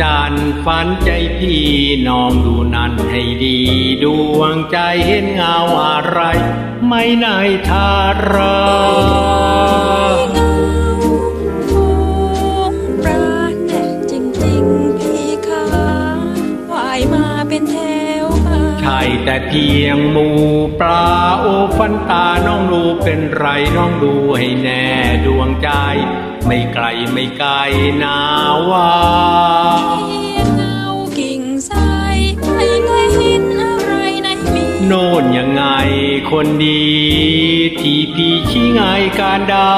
จานฝันใจพี่น้องดูนั่นให้ดีดวงใจเห็นเงาอะไร ไม่ในทาราเงาของปราแน่จริงพี่ขาว่ายมาเป็นแถวมาใช่แต่เพียงหมูปลาโอฟันตาน้องดูเป็นไรน้องดูให้แน่ดวงใจ ไม่ไกลไม่ไกลนาว่า ยังไงคนดี ที่พี่ชี้ไงายการดา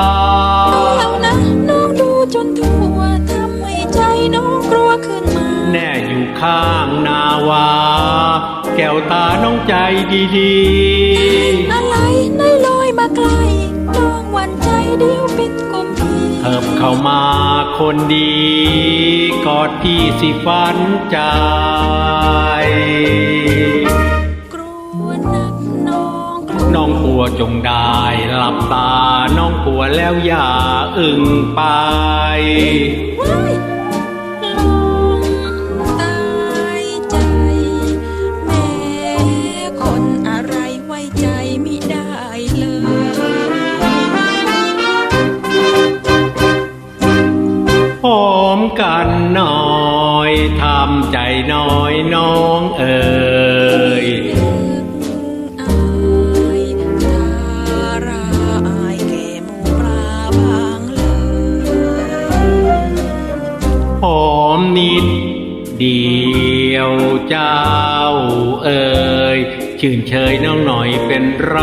เดี๋ยวนะน้องดูจนทั่วทำให้ใจน้องกลัวขึ้นมา แน่อยู่ข้างนาวา แก้วตาน้องใจดีอะไรในลอยมาไกลน้องหวั่นใจเดียวเป็นกลมพีๆเถิบเข้ามาคนดี กอดพี่สิฝันใจ วน้องกลัวจงได้หลับตาน้องกลัวแล้วอย่าอึ้งไปลงตายใจแม่คนอะไรไว้ใจไม่ได้เลยหอมกันหน่อย ทำใจน้อยน้องเอ๋ย นิดเดียวเจ้าเอ๋ยชื่นเชยน้องหน่อยเป็นไร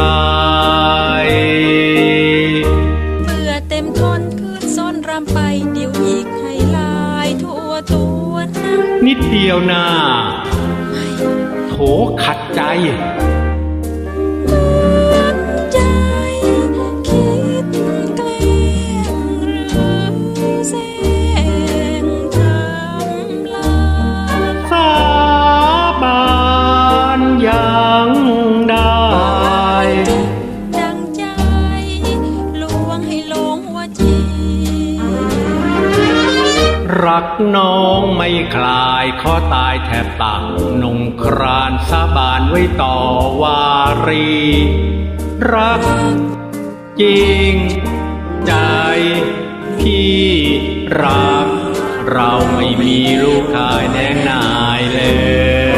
เบื่อเต็มทนคืนซ้อนรำไปเดี๋ยวอีกให้ลายทั่วตัวนะนิดเดียวหน้าโถขัดใจ ห้หลงว่าจีรักน้องไม่คลายขอตายแทบตักนงครานสาบานไว้ต่อวารี รักจริง ใจพี่รัก เราไม่มีลูกขายแนงนายเลย